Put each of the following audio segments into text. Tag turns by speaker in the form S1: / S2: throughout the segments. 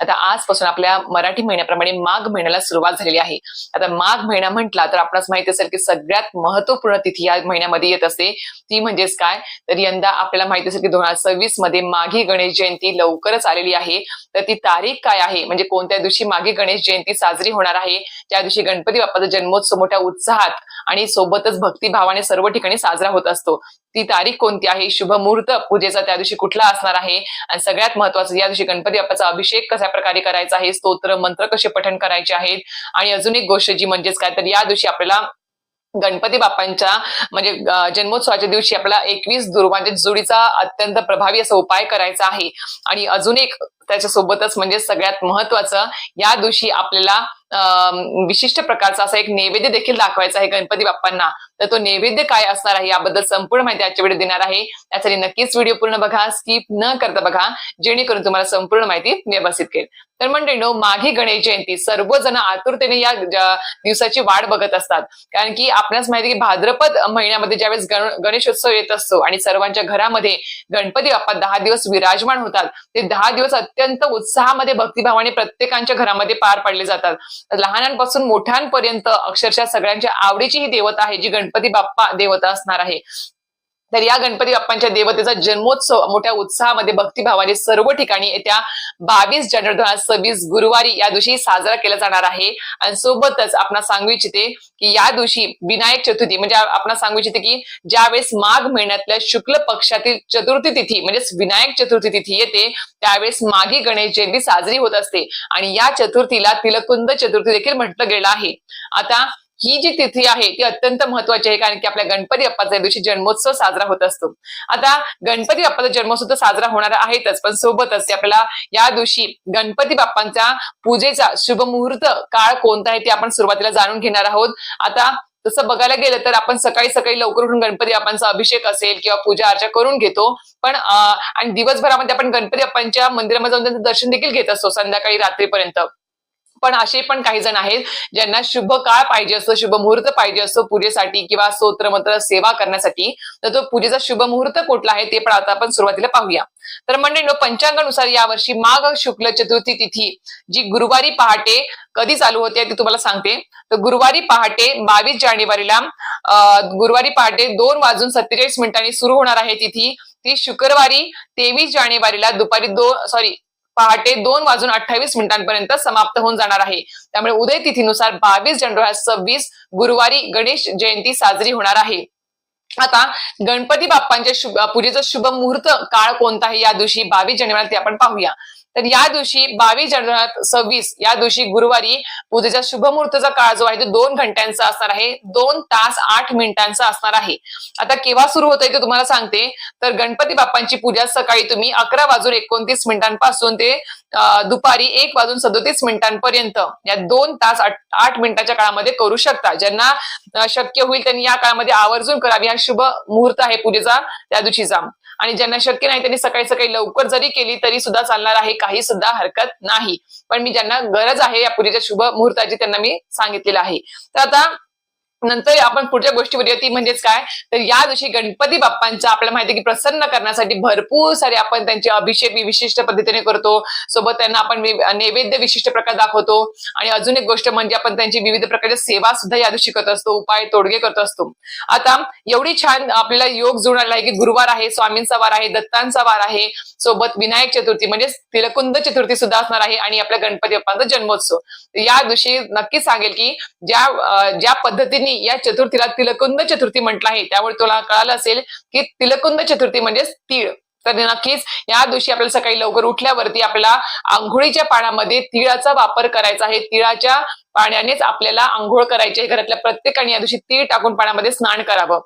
S1: आता आजपासून आपल्या मराठी महिन्याप्रमाणे माघ महिन्याला सुरुवात झालेली आहे. आता माघ महिना म्हटला तर आपणास माहिती असेल की सगळ्यात महत्त्वपूर्ण तिथी या महिन्यामध्ये येत असते. ती म्हणजेच काय? तर यंदा आपल्याला माहिती असेल की दोन हजार सव्वीसमध्ये माघी गणेश जयंती लवकरच आलेली आहे. तर ती तारीख काय आहे? म्हणजे कोणत्या दिवशी माघी गणेश जयंती साजरी होणार आहे? त्या दिवशी गणपती बाप्पाचा जन्मोत्सव मोठ्या उत्साहात आणि सोबतच भक्तिभावाने सर्व ठिकाणी साजरा होत असतो. ती तारीख कोणती आहे? शुभ मुहूर्त पूजेचा त्या दिवशी कुठला असणार आहे? आणि सगळ्यात महत्वाचं या दिवशी गणपती बाप्पाचा अभिषेक कशा प्रकारे करायचा आहे? स्तोत्र मंत्र कसे पठण करायचे आहेत? आणि अजून एक गोष्ट जी म्हणजेच काय? तर या दिवशी आपल्याला गणपती बाप्पांच्या म्हणजे जन्मोत्सवाच्या दिवशी आपल्याला एकवीस दुर्वांच्या म्हणजे जोडीचा अत्यंत प्रभावी असा उपाय करायचा आहे. आणि अजून एक त्याच्यासोबतच म्हणजे सगळ्यात महत्वाचं या दिवशी आपल्याला अं, विशिष्ट प्रकारचा असा एक नैवेद्य देखील दाखवायचा आहे गणपती बाप्पांना. तर तो नैवेद्य काय असणार आहे याबद्दल संपूर्ण माहिती आजच्या व्हिडिओ देणार आहे. यासाठी नक्कीच व्हिडिओ पूर्ण बघा स्किप न करता बघा जेणेकरून तुम्हाला संपूर्ण माहिती व्यवस्थित कळेल. तर मंडळीनो माघी गणेश जयंती सर्वजण आतुरतेने या दिवसाची वाट बघत असतात. कारण की आपल्यास माहिती की भाद्रपद महिन्यामध्ये ज्यावेळेस गण- गणेशोत्सव येत असतो आणि सर्वांच्या घरामध्ये गणपती बाप्पा दहा दिवस विराजमान होतात ते दहा दिवस अत्यंत उत्साहामध्ये भक्तिभावाने प्रत्येकांच्या घरामध्ये पार पाडले जातात. लहानांपासून मोठ्यांपर्यंत अक्षरशः सगळ्यांच्या आवडीची ही देवता आहे जी गणपती बाप्पा देवता असणार आहे. तर या गणपती बाप्पांच्या देवतेचा जन्मोत्सव मोठ्या उत्साहामध्ये भक्तिभावाने सर्व ठिकाणी येत्या बावीस जानेवारी दोन हजार सव्वीस गुरुवारी या दिवशी साजरा केला जाणार आहे. आणि सोबतच आपण सांगू इच्छिते की या दिवशी विनायक चतुर्थी म्हणजे आपण सांगू इच्छिते की ज्यावेळेस माघ महिन्यातल्या शुक्ल पक्षातील चतुर्थी तिथी म्हणजेच विनायक चतुर्थी तिथी येते त्यावेळेस माघी गणेश जयंती साजरी होत असते. आणि या चतुर्थीला तिलकुंद चतुर्थी देखील म्हटलं गेलं आहे. आता ही जी तिथी आहे ती अत्यंत महत्वाची आहे कारण की आपल्या गणपती बाप्पाचा दिवशी जन्मोत्सव साजरा होत असतो. आता गणपती बाप्पाचा जन्मोत्सव तर साजरा होणार आहेतच पण सोबतच आपल्याला या दिवशी गणपती बाप्पांच्या पूजेचा शुभ मुहूर्त काळ कोणता आहे ते आपण सुरुवातीला जाणून घेणार आहोत. आता तसं बघायला गेलं तर आपण सकाळी सकाळी लवकर उठून गणपती बाप्पांचा अभिषेक असेल किंवा पूजा अर्चा करून घेतो पण आणि दिवसभरामध्ये आपण गणपती बाप्पांच्या मंदिरामध्ये जाऊन त्यांचं दर्शन देखील घेत असतो संध्याकाळी रात्रीपर्यंत. पण असे पण काही जण आहेत ज्यांना शुभ काळ पाहिजे असतो शुभ मुहूर्त पाहिजे असतो पूजेसाठी किंवा स्तोत्र मंत्र सेवा करण्यासाठी. तर तो पूजेचा शुभ मुहूर्त कुठला आहे ते पण आता आपण सुरुवातीला पाहूया. तर मंडळी पंचांगानुसार यावर्षी माघ शुक्ल चतुर्थी तिथी जी गुरुवारी पहाटे कधी चालू होते ते तुम्हाला सांगते. तर गुरुवारी पहाटे बावीस जानेवारीला गुरुवारी पहाटे दोन वाजून सत्तेचाळीस मिनिटांनी सुरू होणार आहे तिथी. ती शुक्रवारी तेवीस जानेवारीला दुपारी दोन सॉरी पहाटे दोन वाजून अठ्ठावीस मिनिटांपर्यंत समाप्त होऊन जाणार आहे. त्यामुळे उदय तिथीनुसार बावीस जानेवारी सव्वीस गुरुवारी गणेश जयंती साजरी होणार आहे. आता गणपती बाप्पांच्या शुभ पूजेचा शुभ मुहूर्त काळ कोणता आहे? या दिवशी बावीस जानेवारी ते आपण पाहूया. तर या दिवशी बावीस जानेवारी सव्वीस या दिवशी गुरुवारी पूजेचा शुभमुहूर्ताचा काळ जो आहे तो दोन घंट्यांचा असणार आहे. दोन तास आठ मिनिटांचा असणार आहे. आता केव्हा सुरू होत आहे ते तुम्हाला सांगते. तर गणपती बाप्पांची पूजा सकाळी तुम्ही अकरा वाजून एकोणतीस मिनिटांपासून ते दुपारी एक वाजून सदोतीस मिनिटांपर्यंत या दोन तास आठ मिनिटाच्या काळामध्ये करू शकता. ज्यांना शक्य होईल त्यांनी या काळामध्ये आवर्जून करावी. हा शुभ मुहूर्त आहे पूजेचा त्या दिवशीचा. आणि ज्यांना शक्य नाही त्यांनी सकाळी सकाळी लवकर जरी केली तरी सुद्धा चालणार आहे काही सुद्धा हरकत नाही. पण मी ज्यांना गरज आहे या पूजेच्या शुभ मुहूर्ताची त्यांना मी सांगितलेलं आहे. तर आता नंतर आपण पुढच्या गोष्टीवर येते म्हणजेच काय? तर या दिवशी गणपती बाप्पांचा आपल्याला माहिती की प्रसन्न करण्यासाठी भरपूर सारे आपण त्यांचे अभिषेक विशिष्ट पद्धतीने करतो. सोबत त्यांना आपण नैवेद्य विशिष्ट प्रकार दाखवतो. आणि अजून एक गोष्ट म्हणजे आपण त्यांची विविध प्रकारच्या सेवा सुद्धा या दिवशी करत असतो. उपाय तोडगे करत असतो. आता एवढी छान आपल्याला योग जुळून आला आहे की गुरुवार आहे स्वामींचा वार आहे दत्तांचा वार आहे. सोबत विनायक चतुर्थी म्हणजे तिलकुंद चतुर्थी सुद्धा असणार आहे आणि आपल्या गणपती बाप्पांचा जन्मोत्सव. या दिवशी नक्की सांगेल की ज्या ज्या पद्धतीने या चतुर्थीला तिलकुंद चतुर्थी म्हटलं आहे. त्यामुळे तुला कळालं असेल की तिलकुंद चतुर्थी म्हणजेच तीळ. तर नक्कीच या दिवशी आपल्याला सकाळी लवकर उठल्यावरती आपल्याला आंघोळीच्या पाण्यामध्ये तिळाचा वापर करायचा आहे. तिळाच्या पाण्यानेच आपल्याला आंघोळ करायची आहे. घरातल्या प्रत्येकाने या दिवशी तीळ टाकून पाण्यामध्ये स्नान करावं.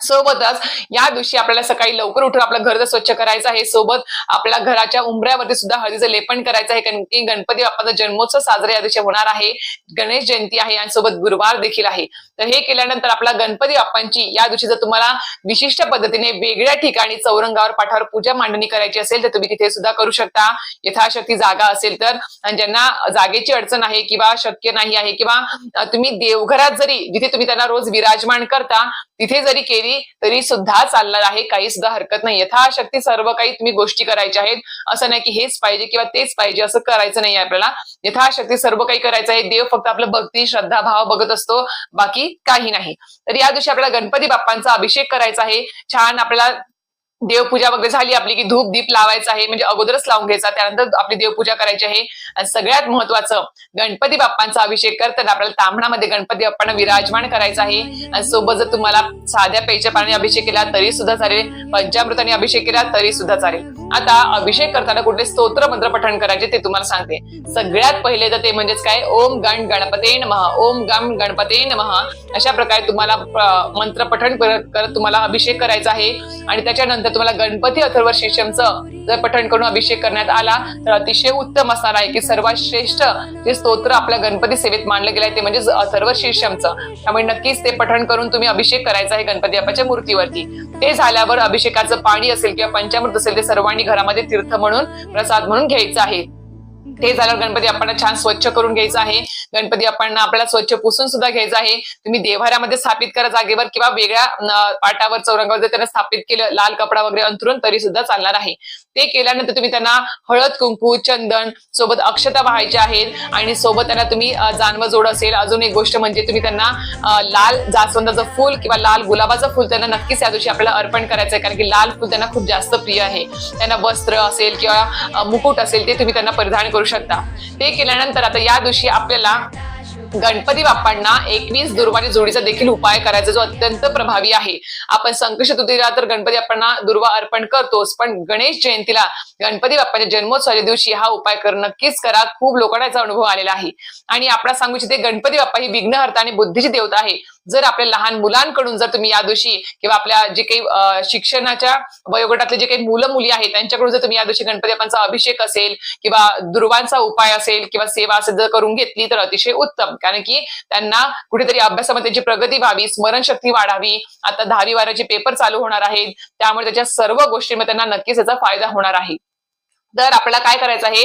S1: सोबतच या दिवशी आपल्याला सकाळी लवकर उठून आपलं घर जर स्वच्छ करायचं आहे सोबत आपल्या घराच्या उंबऱ्यावरती सुद्धा हळदीचं लेपन करायचं आहे कारण की गणपती बाप्पाचा जन्मोत्सव साजरा या दिवशी होणार आहे गणेश जयंती आहे आणि सोबत गुरुवार देखील आहे. तर हे केल्यानंतर आपला गणपती बाप्पांची या दिवशी जर तुम्हाला विशिष्ट पद्धतीने वेगळ्या ठिकाणी चौरंगावर पाठावर पूजा मांडणी करायची असेल तर तुम्ही तिथे सुद्धा करू शकता. यथाशक्ती जागा असेल तर. आणि ज्यांना जागेची अडचण आहे किंवा शक्य नाही आहे किंवा तुम्ही देवघरात जरी जिथे तुम्ही त्यांना रोज विराजमान करता तिथे जरी केली केली तरी सुद्धा चालणार आहे. काही सुद्धा हरकत नाही. यथाशक्ती सर्व काही तुम्ही गोष्टी करायच्या आहेत. असं नाही की हेच पाहिजे किंवा तेच पाहिजे. असं करायचं नाही आपल्याला. यथाशक्ती सर्व काही करायचं आहे. देव फक्त आपलं भक्ती श्रद्धा भाव बघत असतो. बाकी काही नाही. तर या दिवशी आपल्याला गणपती बाप्पांचा अभिषेक करायचा आहे. छान आपल्याला देवपूजा वगैरे झाली आपली की धूप दीप लावायचा आहे म्हणजे अगोदरच लावून घ्यायचा त्यानंतर आपली देवपूजा करायची आहे. आणि सगळ्यात महत्वाचं गणपती बाप्पांचा अभिषेक करताना आपल्याला तांबणामध्ये गणपती बाप्पांना विराजमान करायचा आहे. आणि सोबत जर तुम्हाला साध्या पेच्या पाण्याने अभिषेक केला तरी सुद्धा चालेल. पंचामृताने अभिषेक केला तरी सुद्धा चालेल. आता अभिषेक करताना कुठले स्तोत्र मंत्र पठण करायचे ते तुम्हाला सांगते. सगळ्यात पहिले तर ते म्हणजेच काय? ओम गण गणपते नमः. ओम गम गणपते नमः. अशा प्रकारे तुम्हाला मंत्र पठण करत तुम्हाला अभिषेक करायचा आहे. आणि त्याच्यानंतर तुम्हाला गणपती अथर्व शीर्षमचं जर पठण करून अभिषेक करण्यात आला तर अतिशय उत्तम असणार आहे की सर्वात श्रेष्ठ जे स्तोत्र आपल्या गणपती सेवेत मानलं गेलं आहे ते म्हणजे अथर्व शीर्षमचं त्यामुळे नक्कीच ते पठण करून तुम्ही अभिषेक करायचा आहे गणपती बाप्पाच्या मूर्तीवरती. ते झाल्यावर अभिषेकाचं पाणी असेल किंवा पंचामृत असेल ते सर्वांनी घरामध्ये तीर्थ म्हणून प्रसाद म्हणून घ्यायचं आहे. ते झाल्यावर गणपती आपण छान स्वच्छ करून घ्यायचं आहे. गणपती आपण आपल्याला स्वच्छ पुसून सुद्धा घ्यायचं आहे. तुम्ही देव्हाऱ्यामध्ये स्थापित करा जागेवर किंवा वेगळ्या पाटावर चौरंगावर जर त्यांना स्थापित केलं लाल कपडा वगैरे अंतरून तरी सुद्धा चालणार आहे. ते केल्यानंतर तुम्ही त्यांना हळद कुंकू चंदन सोबत अक्षता व्हायच्या आहेत. आणि सोबत त्यांना तुम्ही जानव जोड असेल. अजून एक गोष्ट म्हणजे तुम्ही त्यांना लाल जास्वंदाचं फुल किंवा लाल गुलाबाचं फुल त्यांना नक्कीच या दिवशी आपल्याला अर्पण करायचं आहे कारण की लाल फुल त्यांना खूप जास्त प्रिय आहे. त्यांना वस्त्र असेल किंवा मुकुट असेल ते तुम्ही त्यांना परिधान करू करू शकता. ते केल्यानंतर आता या दिवशी आपल्याला गणपती बाप्पांना एकवीस दुर्वानी जोडीचा देखील उपाय करायचा जो अत्यंत प्रभावी आहे. आपण संकष्ट चतुर्थीला तर गणपती बाप्पांना दुर्वा अर्पण करतोच पण गणेश जयंतीला गणपती बाप्पाच्या जन्मोत्सवाच्या दिवशी हा उपाय कर नक्कीच करा खूप लोकांना याचा अनुभव आलेला आहे. आणि आपल्याला सांगू इच्छिते गणपती बाप्पा ही विघ्नहर्ता आणि बुद्धीची देवता आहे. जर आपल्या लहान मुलांकडून जर तुम्ही या दिवशी किंवा आपल्या जे काही शिक्षणाच्या वयोगटातले जे काही मुलं मुली आहेत त्यांच्याकडून जर तुम्ही या दिवशी गणपती बाप्पांचा अभिषेक असेल किंवा दुर्वांचा उपाय असेल किंवा सेवा असेल जर करून घेतली तर अतिशय उत्तम. कारण की त्यांना कुठेतरी अभ्यासामध्ये त्यांची प्रगती व्हावी स्मरणशक्ती वाढावी आता दहावी बाराचे पेपर चालू होणार आहेत त्यामुळे त्याच्या सर्व गोष्टींमध्ये त्यांना नक्कीच याचा फायदा होणार आहे. तर आपल्याला काय करायचं आहे?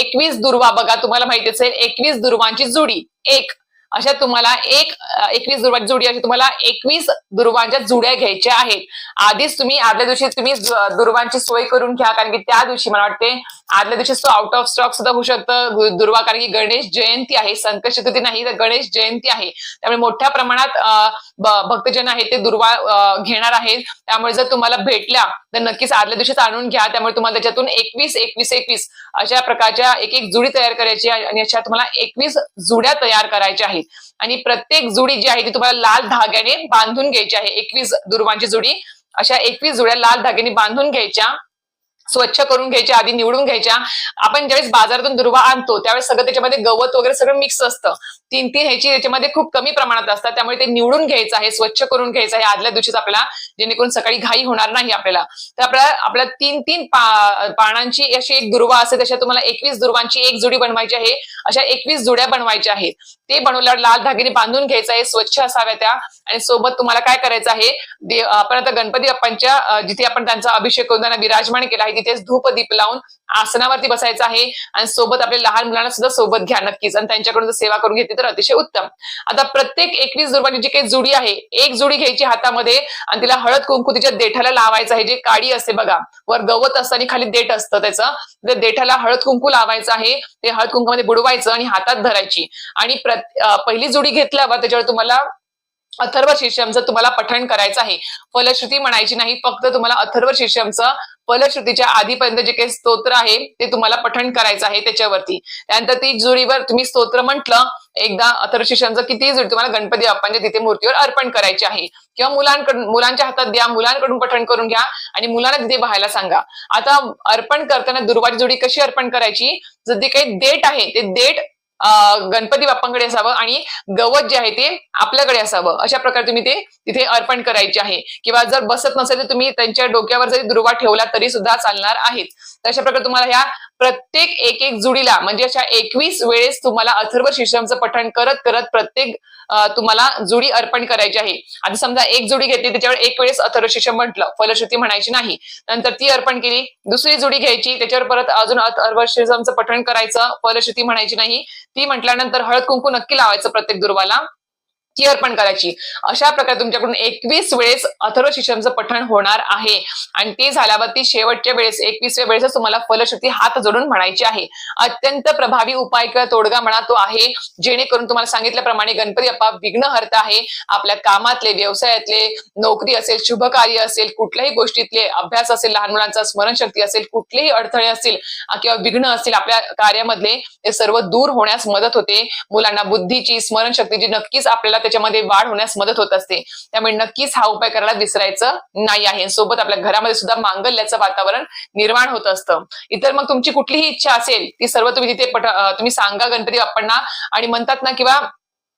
S1: एकवीस दुर्वा बघा तुम्हाला माहिती असेल एकवीस दुर्वांची जुडी. एक अशा तुम्हाला एक एकवीस दुर्वांची जुडी अशी तुम्हाला एकवीस दुर्वांच्या जुड्या घ्यायच्या आहेत. आधीच तुम्ही आदल्या दिवशी तुम्ही दुर्वांची सोय करून घ्या कारण की त्या दिवशी मला वाटते आदल्या दिवशी आउट ऑफ स्टॉक सुद्धा होऊ शकतं दुर्वा कारण की गणेश जयंती आहे संकट चतुर्थी नाही तर गणेश जयंती आहे. त्यामुळे मोठ्या प्रमाणात भक्तजन आहेत ते दुर्वा घेणार आहेत. त्यामुळे जर तुम्हाला भेटल्या तर नक्कीच आदल्या दिवशीच आणून घ्या. त्यामुळे तुम्हाला त्याच्यातून एकवीस एकवीस एकवीस अशा प्रकारच्या एक एक जुडी तयार करायची आहे आणि अशा तुम्हाला एकवीस जुड्या तयार करायच्या आहेत. आणि प्रत्येक जुडी जी आहे ती तुम्हाला लाल धाग्याने बांधून घ्यायची आहे. एकवीस दुर्वांची जुडी. अशा एकवीस जुड्या लाल धाग्याने बांधून घ्यायच्या. स्वच्छ करून घ्यायच्या आधी निवडून घ्यायच्या. आपण ज्यावेळेस बाजारातून दुर्वा आणतो त्यावेळेस सगळं त्याच्यामध्ये गवत वगैरे सगळं मिक्स असतं. तीन तीन ह्याची त्याच्यामध्ये खूप कमी प्रमाणात असतात. त्यामुळे ते निवडून घ्यायचं आहे स्वच्छ करून घ्यायचं आहे. आदल्या दिवशीच आपल्याला जेणेकरून सकाळी घाई होणार नाही आपल्याला. तर आपल्याला आपल्या तीन तीन पानांची अशी एक दुर्वा असते तशा तुम्हाला एकवीस दुर्वांची एक जुडी बनवायची आहे. अशा एकवीस जुड्या बनवायच्या आहेत. ते बनवल्यावर लाल धाग्याने बांधून घ्यायचं आहे स्वच्छ असाव्या त्या. आणि सोबत तुम्हाला काय करायचं आहे दे- आपण आता गणपती बाप्पांच्या जिथे आपण त्यांचा अभिषेक करून त्यांना विराजमान केला आहे तिथेच धूप दीप लावून आसनावरती बसायचं आहे. आणि सोबत आपल्या लहान मुलांना सुद्धा सोबत घ्या नक्कीच. आणि त्यांच्याकडून जर सेवा करून घेतली तर अतिशय उत्तम. आता प्रत्येक एकवीस दुर्वाची जी काही जुडी आहे एक जुडी घ्यायची हातामध्ये आणि तिला हळद कुंकू तिच्या देठाला लावायचं आहे. जे काडी असते बघा वर गवत असतं आणि खाली देठ असतं त्याचं. त्या देठाला हळद कुंकू लावायचं आहे. ते हळद कुंकूमध्ये बुडवायचं आणि हातात धरायची. आणि पहिली जुडी घेतल्यावर त्याच्यावर तुम्हाला अथर्व शीर्षमचं तुम्हाला पठण करायचं आहे. फलश्रुती म्हणायची नाही फक्त तुम्हाला अथर्व शीर्षमचं फलश्रुतीच्या आधीपर्यंत जे काही स्तोत्र आहे ते तुम्हाला पठण करायचं आहे त्याच्यावरती. त्यानंतर ती जुळीवर तुम्ही स्तोत्र म्हटलं एकदा अथर्व शीर्षमचं किती जुडी तुम्हाला गणपती बाप्पांच्या तिथे मूर्तीवर अर्पण करायची आहे. किंवा मुलांकडून मुलांच्या हातात द्या मुलांकडून पठण करून घ्या आणि मुलांना तिथे पाहायला सांगा. आता अर्पण करताना दुर्वाची जोडी कशी अर्पण करायची? जर जे काही देठ आहे ते देठ गणपती बाप्पांकडे असावं आणि गवत जे आहे ते आपल्याकडे असावं. अशा प्रकारे तुम्ही ते तिथे अर्पण करायचे आहे. किंवा जर बसत नसेल तर तुम्ही त्यांच्या डोक्यावर जरी दुर्वा ठेवला तरी सुद्धा चालणार आहेत. तर अशा प्रकारे तुम्हाला ह्या प्रत्येक एक एक जुडीला म्हणजे अशा एकवीस वेळेस तुम्हाला अथर्व शीर्षमचं पठण करत करत प्रत्येक तुम्हाला जुडी अर्पण करायची आहे. आता समजा एक जुडी घेतली त्याच्यावर एक वेळेस अथर्व शीर्षम म्हटलं फलश्रुती म्हणायची नाही. नंतर ती अर्पण केली दुसरी जुडी घ्यायची त्याच्यावर परत अजून अथर्व शीर्षमचं पठण करायचं फलश्रुती म्हणायची नाही. ती म्हटल्यानंतर हळद कुंकू नक्की लावायचं प्रत्येक दुर्वाला. ती अर्पण करायची. अशा प्रकारे तुमच्याकडून एकवीस वेळेस अथर्व शिक्षणचं पठण होणार आहे. आणि ते झाल्यावरती शेवटच्या वेळेस एकवीसव्या वेळेस तुम्हाला फलश्रुती हात जोडून म्हणायची आहे. अत्यंत प्रभावी उपाय किंवा तोडगा म्हणा तो आहे जेणेकरून तुम्हाला सांगितल्याप्रमाणे गणपती बाप्पा विघ्नहर्ता आहे. आपल्या कामातले व्यवसायातले नोकरी असेल शुभ कार्य असेल कुठल्याही गोष्टीतले अभ्यास असेल लहान मुलांचा स्मरणशक्ती असेल कुठलेही अडथळे असतील किंवा विघ्न असतील आपल्या कार्यामधले ते सर्व दूर होण्यास मदत होते. मुलांना बुद्धीची स्मरणशक्तीची नक्कीच आपल्याला त्याच्यामध्ये वाढ होण्यास मदत होत असते. त्यामुळे नक्कीच हा उपाय करायला विसरायचं नाही आहे. सोबत आपल्या घरामध्ये सुद्धा मांगल्याचं वातावरण निर्माण होत असतं. इतर मग तुमची कुठलीही इच्छा असेल ती सर्व तुम्ही तिथे पट तुम्ही सांगा गणपती बाप्पांना आणि म्हणतात ना किंवा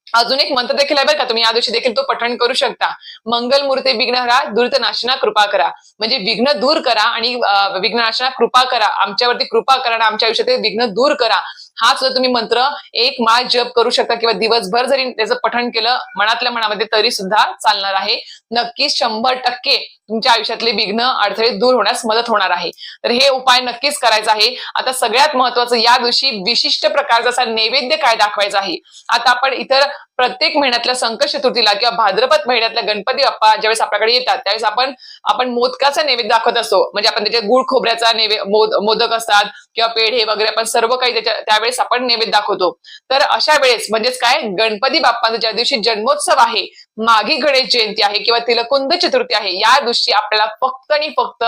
S1: अजून एक मंत्र देखील आहे बरं का तुम्ही या दिवशी देखील तो पठण करू शकता. मंगल मूर्ती विघ्नहरा दुर्तनाशना कृपा करा. म्हणजे विघ्न दूर करा आणि विघ्ननाशना कृपा करा. आमच्यावरती कृपा करा आणि आमच्या आयुष्यातील विघ्न दूर करा. हा सुद्धा तुम्ही मंत्र एक माळ जप करू शकता किंवा दिवसभर जरी त्याचं पठण केलं मनातल्या मनामध्ये तरी सुद्धा चालणार आहे. नक्की शंभर टक्के तुमच्या आयुष्यातले विघ्न अडथळे दूर होण्यास मदत होणार आहे. तर हे उपाय नक्कीच करायचा आहे. आता सगळ्यात महत्वाचं या दिवशी विशिष्ट प्रकारचा असा नैवेद्य काय दाखवायचा आहे? आता आपण इतर प्रत्येक महिन्यातल्या संकट चतुर्थीला किंवा भाद्रपद महिन्यातल्या गणपती बाप्पा ज्यावेळेस आपल्याकडे येतात त्यावेळेस आपण आपण मोदकाचा नैवेद्य दाखवत असतो. म्हणजे आपण त्याच्यात गुळ खोबऱ्याचा नैवे मोद मोदक असतात किंवा पेढे वगैरे आपण सर्व काही त्याच्या त्यावेळेस आपण नैवेद्य दाखवतो. तर अशा वेळेस म्हणजेच काय? गणपती बाप्पांचा ज्या दिवशी जन्मोत्सव आहे माघी गणेश जयंती आहे किंवा तिलकुंद चतुर्थी आहे या दिवशी आपल्याला फक्त आणि फक्त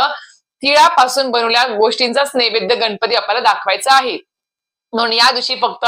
S1: तिळापासून बनवल्या गोष्टींचाच नैवेद्य गणपती आपल्याला दाखवायचा आहे. म्हणून या दिवशी फक्त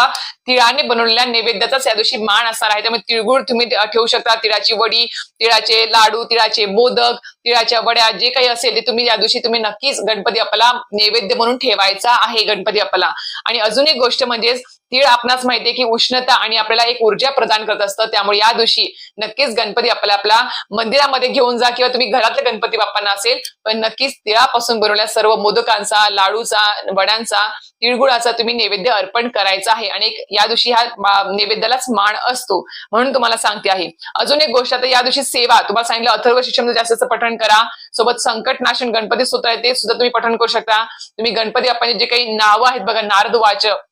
S1: तिळाने बनवलेल्या नैवेद्याचाच या दिवशी मान असणार आहे. त्यामुळे तिळगुळ तुम्ही ठेवू शकता. तिळाची वडी तिळाचे लाडू तिळाचे मोदक तिळाच्या वड्या जे काही असेल ते तुम्ही या दिवशी तुम्ही नक्कीच गणपती अपला नैवेद्य म्हणून ठेवायचा आहे गणपती अपला आणि अजून एक गोष्ट म्हणजेच तीळ आपणास माहितीये की उष्णता आणि आपल्याला एक ऊर्जा प्रदान करत असतं. त्यामुळे या दिवशी नक्कीच गणपती आपल्याला आपल्या मंदिरामध्ये घेऊन जा किंवा तुम्ही घरातल्या गणपती बाप्पांना असेल पण नक्कीच तिळापासून बनवल्या सर्व मोदकांचा लाडूचा वड्यांचा तिळगुळाचा तुम्ही नैवेद्य अर्पण करायचा आहे. आणि एक या दिवशी ह्या नैवेद्यालाच मान असतो. म्हणून तुम्हाला सांगते आहे. अजून एक गोष्ट आता या दिवशी सेवा. तुम्हाला सांगितलं अथर्व शिक्षण जास्त पठण करा. सोबत संकटनाशन गणपती स्तोत्र आहे ते सुद्धा तुम्ही पठण करू शकता. तुम्ही गणपती बाप्पांचे जे काही नावं आहेत बघा नारद वाचक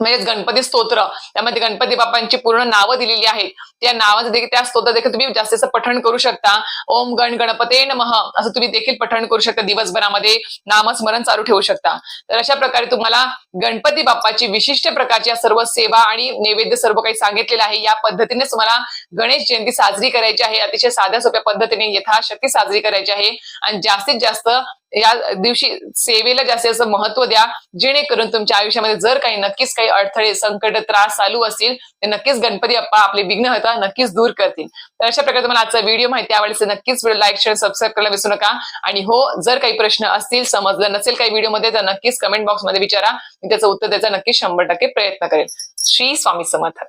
S1: म्हणजेच गणपती स्तोत्र त्यामध्ये गणपती बाप्पांची पूर्ण नावं दिलेली आहेत. त्या नावाचं देखील त्या स्तोत्र देखील तुम्ही जास्तीच पठण करू शकता. ओम गण गणपते नमः असं तुम्ही देखील पठण करू शकता. दिवसभरामध्ये नामस्मरण चालू ठेवू शकता. तर अशा प्रकारे तुम्हाला गणपती बाप्पाची विशिष्ट प्रकारच्या सर्व सेवा आणि नैवेद्य सर्व काही सांगितलेलं आहे. या पद्धतीने तुम्हाला गणेश जयंती साजरी करायची आहे. अतिशय साध्या सोप्या पद्धतीने यथाशक्ती साजरी करायची आहे. आणि जास्तीत जास्त या दिवशी सेवेला जास्तीत जास्त महत्त्व द्या. जेणेकरून तुमच्या आयुष्यामध्ये जर काही नक्कीच काही अडथळे संकट त्रास चालू असतील तर नक्कीच गणपती अप्पा आपले विघ्न होता नक्कीच दूर करतील. तर अशा प्रकारे तुम्हाला आजचा व्हिडिओ माहिती आवडली नक्कीच व्हिडिओ लाईक शेअर सबस्क्राईब करायला विसरू नका. आणि हो जर काही प्रश्न असतील समजलं नसेल काही व्हिडिओमध्ये तर नक्कीच कमेंट बॉक्समध्ये विचारा. मी त्याचं उत्तर द्यायचा नक्कीच शंभर टक्के प्रयत्न करेल श्री स्वामी समर्थ.